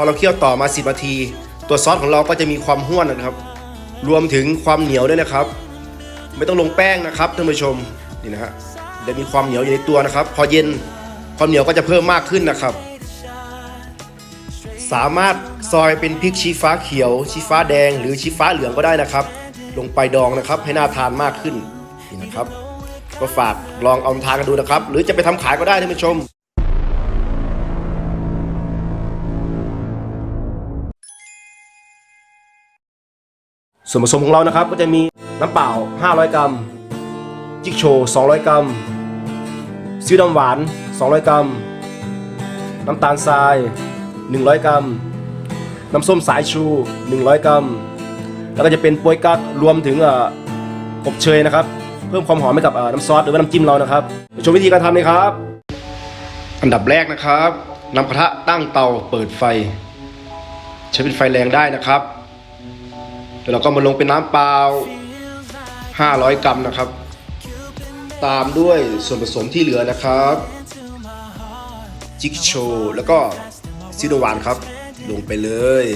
อเราเคี่ยวต่อมา 10นาที ตัวซอสของเราก็จะมีความห้วนนะครับ รวมถึงความเหนียวด้วยนะครับ ไม่ต้องลงแป้งนะครับท่านผู้ชมนี่นะฮะจะมีความเหนียวอยู่ในตัวนะครับ พอเย็นความเหนียวก็จะเพิ่มมากขึ้นนะครับ สามารถซอยเป็นพริกชี้ฟ้าเขียว ชี้ฟ้าแดง หรือชี้ฟ้าเหลืองก็ได้นะครับ ลงไปดองนะครับให้น่าทานมากขึ้นนี่นะครับ ก็ฝากลองเอามาทานกันดูนะครับ หรือจะไปทำขายก็ได้ท่านผู้ชม ส่วนผสมของเรานะครับก็จะมีน้ำเปล่า 500 กรัม จิกโชว์200 กรัมซีอิ๊วดำหวาน 200 กรัม น้ำตาลทราย 100 กรัม น้ำส้มสายชู 100 กรัม แล้วก็จะเป็นป๊ยกั๊กรวมถึงอบเชยนะครับ เพิ่มความหอมให้กับน้ำซอสหรือว่าน้ำจิ้มเรานะครับชมวิธีการทำเลยครับ อันดับแรกนะครับนำกระทะตั้งเตาเปิดไฟ ใช้เป็นไฟแรงได้นะครับ แล้วเราก็มาลงเป็นน้ำเปล่า 500 กรัมนะครับ ตามด้วยส่วนผสมที่เหลือนะครับ จิกโช แล้วก็ซิโดวานครับ ลงไปเลย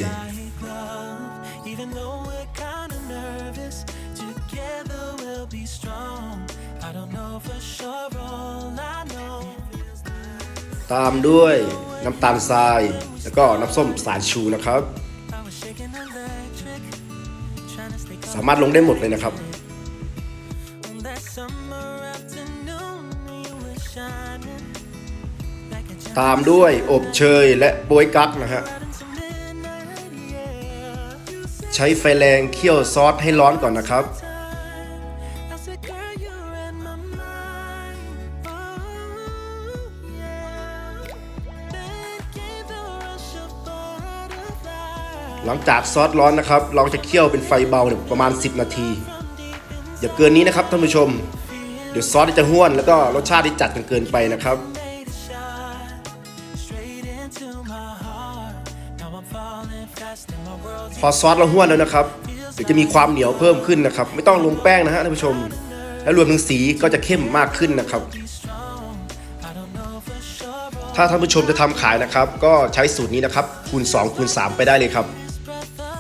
ตามด้วยน้ำตาลทราย แล้วก็น้ำส้มสายชูนะครับ สามารถลงได้หมดเลยนะครับ ตามด้วยอบเชยและโป๊ยกั๊กนะฮะใช้ไฟแรงเคี่ยวซอสให้ร้อนก่อนนะครับ หลังจากซอสร้อนนะครับ เราจะเคี่ยวเป็นไฟเบาเนี่ยประมาณ 10 นาที อย่าเกินนี้นะครับท่านผู้ชม เดี๋ยวซอสจะห้วนแล้วก็รสชาติที่จัดกันเกินไปนะครับ พอซอสเราห้วนแล้วนะครับเดี๋ยวจะมีความเหนียวเพิ่มขึ้นนะครับ ไม่ต้องลงแป้งนะฮะท่านผู้ชม และรวมถึงสีก็จะเข้มมากขึ้นนะครับ ถ้าท่านผู้ชมจะทำขายนะครับ ก็ใช้สูตรนี้นะครับคูณ2คูณ3ไปได้เลยครับ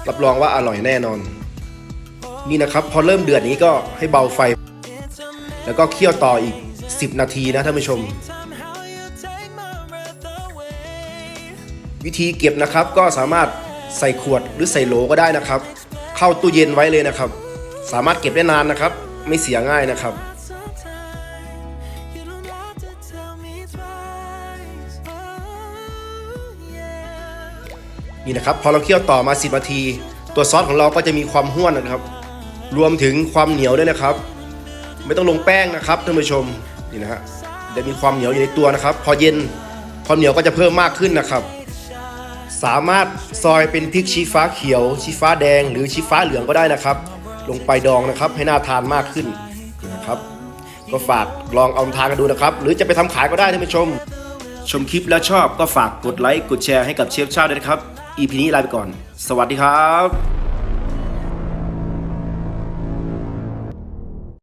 รับรองว่าอร่อยแน่นอน นี่นะครับพอเริ่มเดือดนี้ก็ให้เบาไฟ แล้วก็เคี่ยวต่ออีก 10 นาทีนะท่านผู้ชม วิธีเก็บนะครับก็สามารถใส่ขวดหรือใส่โหลก็ได้นะครับ เข้าตู้เย็นไว้เลยนะครับ สามารถเก็บได้นานนะครับ ไม่เสียง่ายนะครับ นี่นะครับพอเราเคี่ยวต่อมา 10นาที ตัวซอสของเราก็จะมีความห้วนนะครับ รวมถึงความเหนียวด้วยนะครับ ไม่ต้องลงแป้งนะครับท่านผู้ชมนี่นะฮะจะมีความเหนียวอยู่ในตัวนะครับ พอเย็นความเหนียวก็จะเพิ่มมากขึ้นนะครับ สามารถซอยเป็นพริกชี้ฟ้าเขียว ชี้ฟ้าแดง หรือชี้ฟ้าเหลืองก็ได้นะครับ ลงไปดองนะครับให้น่าทานมากขึ้นนะครับ ก็ฝากลองเอามาทานกันดูนะครับ หรือจะไปทำขายก็ได้ท่านผู้ชม ชมคลิปแล้วชอบก็ฝากกดไลค์กดแชร์ให้กับเชฟชาติด้วยนะครับ EP นี้ลาไปก่อน สวัสดีครับ